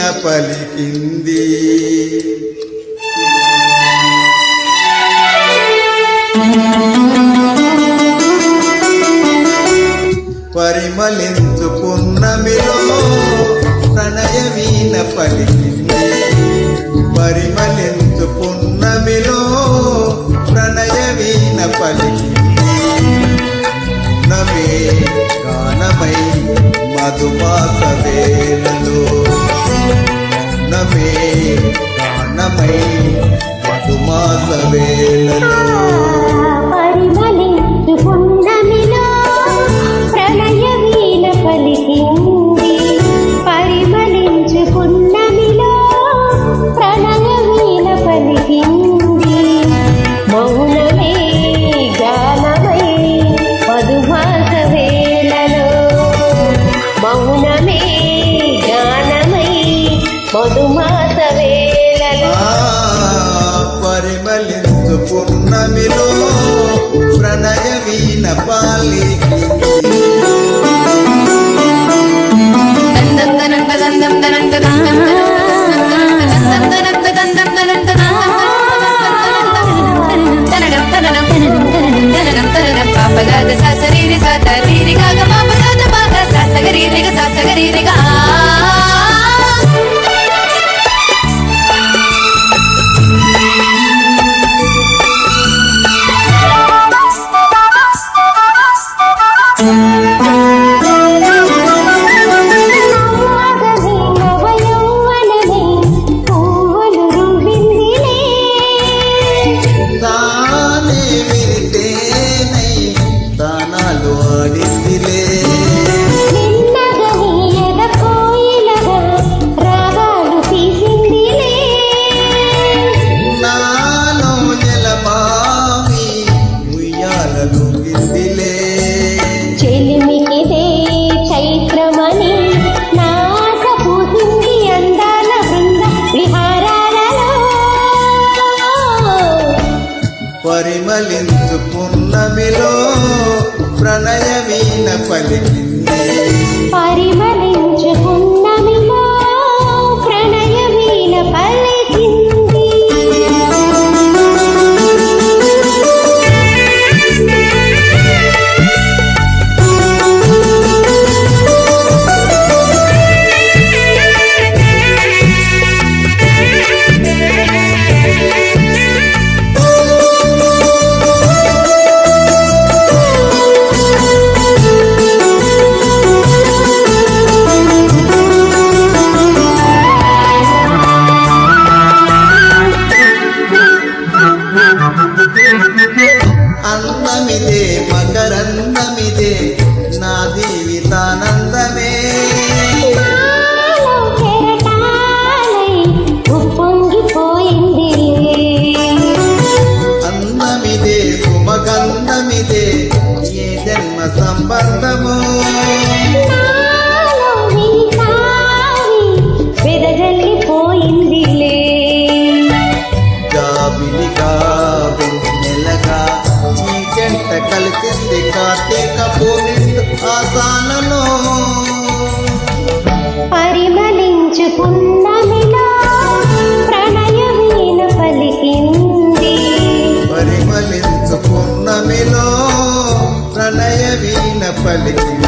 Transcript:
ప్రణయవీన పలికింది? పరిమళించు పున్నమిలో ప్రణయవీన పలికింది. పరిమళించు పున్నమిలో ప్రణయవీన పలికింది. నమే గానమై మధుమాస ప్రాణమే నమే మధుమాస వేళలో మధుమాస వేళలో ఆ పరిమళించు పున్నమిలో ప్రణయ వీణ పాలికింది నవ్వాగని పరిమళించు పున్నమిలో ప్రణయ పలికింది. పరిమళించుకున్నమిలో ఈ జంట కలిసింది కార్తీక పూర్ణిందు ఆసానలో. పరిమళించుకున్నమిలో ప్రణయ వీణ పలికింది. పరిమళించు పున్నమిలో ప్రణయ వీణ పలికింది.